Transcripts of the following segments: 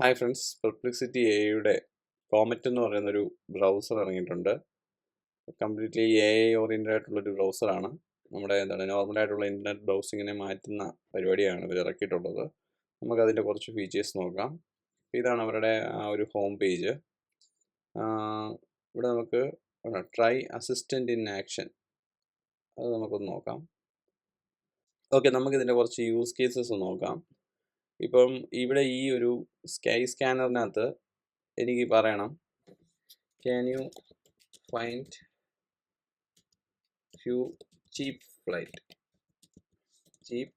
Hi friends പെർപ്ലിക്സിറ്റി എയുടെ comet എന്ന് പറയുന്നൊരു ബ്രൗസർ ഇറങ്ങിയിട്ടുണ്ട്. കംപ്ലീറ്റ്ലി എ ഐ ഓറിയന്റഡ് ആയിട്ടുള്ളൊരു ബ്രൗസറാണ് നമ്മുടെ എന്താണ് നോർമൽ ആയിട്ടുള്ള ഇന്റർനെറ്റ് ബ്രൗസിങ്ങിനെ മാറ്റുന്ന പരിപാടിയാണ് ഇവർ ഇറക്കിയിട്ടുള്ളത്. നമുക്കതിന്റെ കുറച്ച് ഫീച്ചേഴ്സ് നോക്കാം. ഇതാണ് അവരുടെ ആ ഒരു ഹോം പേജ് ഇവിടെ നമുക്ക് ട്രൈ അസിസ്റ്റന്റ് ഇൻ ആക്ഷൻ അത് നമുക്കൊന്ന് നോക്കാം. ഓക്കെ നമുക്കിതിന്റെ കുറച്ച് യൂസ് കേസസ് നോക്കാം. ഇപ്പം ഇവിടെ ഈ ഒരു സ്കൈ സ്കാനറിനകത്ത് എനിക്ക് പറയണം. Can you find few cheap flight cheap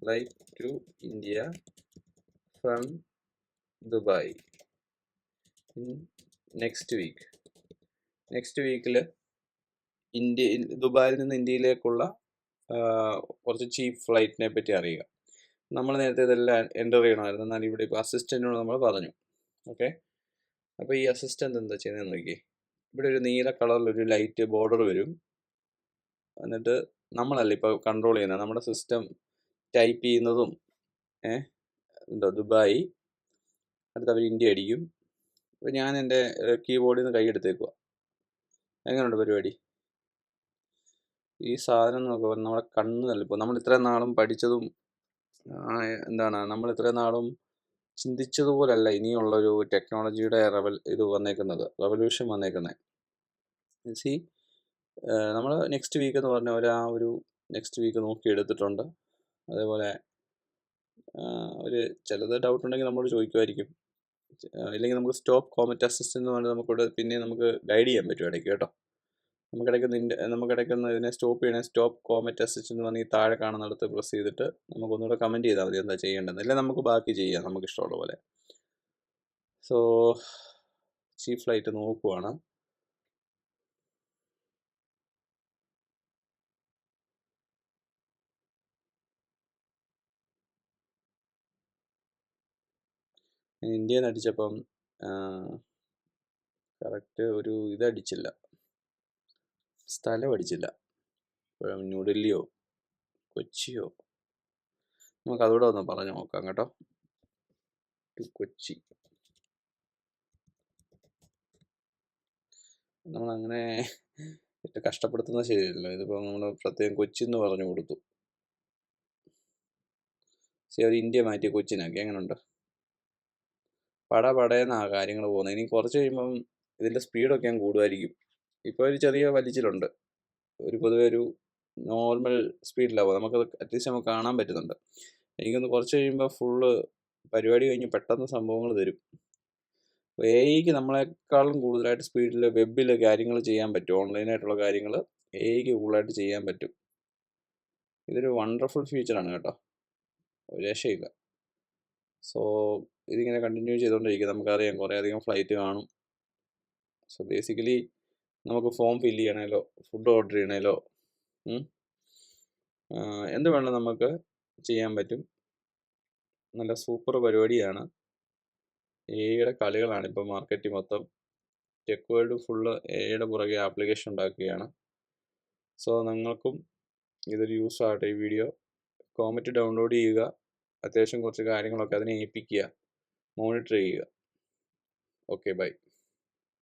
flight to India from Dubai next week next വീക്കിൽ ഇന്ത്യ ദുബായിൽ നിന്ന് ഇന്ത്യയിലേക്കുള്ള കുറച്ച് ചീപ്പ് ഫ്ലൈറ്റിനെ പറ്റി അറിയുക. നമ്മൾ നേരത്തെ ഇതെല്ലാം എന്റർ ചെയ്യണമായിരുന്നു. എന്നാൽ ഇവിടെ ഇപ്പോൾ അസിസ്റ്റന്റിനോട് നമ്മൾ പറഞ്ഞു. ഓക്കെ അപ്പോൾ ഈ അസിസ്റ്റന്റ് എന്താ ചെയ്യുന്നത് നോക്കി ഇവിടെ ഒരു നീല കളറിലൊരു ലൈറ്റ് ബോർഡർ വരും. എന്നിട്ട് നമ്മളല്ല ഇപ്പോൾ കൺട്രോൾ ചെയ്യുന്നത്? നമ്മുടെ സിസ്റ്റം ടൈപ്പ് ചെയ്യുന്നതും ഏ എന്തോ ദുബായി അടുത്ത് അവർ ഇന്ത്യ അടിക്കും. അപ്പോൾ ഞാൻ എന്റെ കീബോർഡിൽ നിന്ന് കൈയെടുത്തേക്കുക എങ്ങനെയുണ്ട് പരിപാടി? ഈ സാധനം നോക്കുക നമ്മുടെ കണ്ണ് തല്ലിപ്പോൾ നമ്മൾ ഇത്രയും നാളും പഠിച്ചതും എന്താണ് നമ്മൾ ഇത്രയും നാളും ചിന്തിച്ചതുപോലല്ല ഇനിയുള്ളൊരു ടെക്നോളജിയുടെ റെവൽ ഇത് വന്നേക്കുന്നത് റെവല്യൂഷൻ വന്നേക്കുന്നത് സി നമ്മൾ നെക്സ്റ്റ് വീക്ക് എന്ന് പറഞ്ഞ ഒരു ആ ഒരു നെക്സ്റ്റ് വീക്ക് നോക്കി എടുത്തിട്ടുണ്ട്. അതേപോലെ ഒരു ചിലത് ഡൗട്ട് ഉണ്ടെങ്കിൽ നമ്മളോട് ചോദിക്കുമായിരിക്കും. ഇല്ലെങ്കിൽ നമുക്ക് സ്റ്റോപ്പ് കോമറ്റ് അസിസ്റ്റന്റ് എന്ന് പറഞ്ഞാൽ നമുക്കിവിടെ പിന്നെ നമുക്ക് ഗൈഡ് ചെയ്യാൻ പറ്റും ഇടയ്ക്ക് കേട്ടോ. നമുക്കിടയ്ക്ക് നിന്റെ നമുക്കിടയ്ക്കൊന്ന് ഇതിനെ സ്റ്റോപ്പ് ചെയ്യണേ സ്റ്റോപ്പ് കോമറ്റ് അസിസ്റ്റ് എന്ന് പറഞ്ഞ് താഴെ കാണുന്നിടത്ത് പ്രസ് ചെയ്തിട്ട് നമുക്കൊന്നുകൂടെ കമന്റ് ചെയ്താൽ മതി എന്താ ചെയ്യേണ്ടത് ഇല്ല നമുക്ക് ബാക്കി ചെയ്യാം നമുക്ക് ഇഷ്ടമുള്ള പോലെ. സോ ചീഫ് ഫ്ലൈറ്റ് നോക്കുവാണ്. ഇന്ത്യയിൽ നിന്ന് അടിച്ചപ്പം കറക്റ്റ് ഒരു ഇതടിച്ചില്ല സ്ഥലം അടിച്ചില്ല. ന്യൂഡൽഹിയോ കൊച്ചിയോ? നമുക്ക് അതുകൂടെ ഒന്ന് പറഞ്ഞു നോക്കാം കേട്ടോ. ടു കൊച്ചി. നമ്മളങ്ങനെ കഷ്ടപ്പെടുത്തുന്നത് ശരിയല്ലോ ഇതിപ്പോൾ നമ്മൾ പ്രത്യേകം കൊച്ചി എന്ന് പറഞ്ഞു കൊടുത്തു. ശരി അവർ ഇന്ത്യ മാറ്റി കൊച്ചിനാക്കി എങ്ങനെയുണ്ട് പട പടയെന്നാ കാര്യങ്ങൾ പോകുന്നത്. ഇനി കുറച്ച് കഴിയുമ്പം ഇതിന്റെ സ്പീഡൊക്കെ ഞാൻ കൂടുമായിരിക്കും ഇപ്പോൾ ഒരു ചെറിയ വലിച്ചിലുണ്ട്. ഒരു പൊതുവെ ഒരു നോർമൽ സ്പീഡിലാവും നമുക്കത് അറ്റ്ലീസ്റ്റ് നമുക്ക് കാണാൻ പറ്റുന്നുണ്ട്. എനിക്കൊന്ന് കുറച്ച് കഴിയുമ്പോൾ ഫുള്ള് പരിപാടി കഴിഞ്ഞ് പെട്ടെന്ന് സംഭവങ്ങൾ തരും. അപ്പോൾ എ ഐക്ക് നമ്മളെക്കാളും കൂടുതലായിട്ട് സ്പീഡിൽ വെബിൽ കാര്യങ്ങൾ ചെയ്യാൻ പറ്റും. ഓൺലൈനായിട്ടുള്ള കാര്യങ്ങൾ എ ഐക്ക് കൂടുതലായിട്ട് ചെയ്യാൻ പറ്റും. ഇതൊരു വണ്ടർഫുൾ ഫീച്ചറാണ് കേട്ടോ. ഒരു രക്ഷയില്ല. സോ ഇതിങ്ങനെ കണ്ടിന്യൂ ചെയ്തുകൊണ്ടിരിക്കുക നമുക്കറിയാം കുറേ അധികം ഫ്ലൈറ്റ് കാണും. സോ ബേസിക്കലി നമുക്ക് ഫോം ഫില്ല് ചെയ്യണേലോ ഫുഡ് ഓർഡർ ചെയ്യണേലോ എന്ത് വേണം നമുക്ക് ചെയ്യാൻ പറ്റും? നല്ല സൂപ്പർ പരിപാടിയാണ്. എയുടെ കളികളാണ് ഇപ്പോൾ മാർക്കറ്റിൽ മൊത്തം. ടെക് വേൾഡ് ഫുള്ള് എയുടെ പുറകെ ആപ്ലിക്കേഷൻ ഉണ്ടാക്കുകയാണ്. സോ നിങ്ങൾക്കും ഇതൊരു യൂസ് ആകട്ടെ ഈ വീഡിയോ കോമറ്റ് ഡൗൺലോഡ് ചെയ്യുക. അത്യാവശ്യം കുറച്ച് കാര്യങ്ങളൊക്കെ അതിനെ ഏൽപ്പിക്കുക. മോണിറ്റർ ചെയ്യുക. Okay bye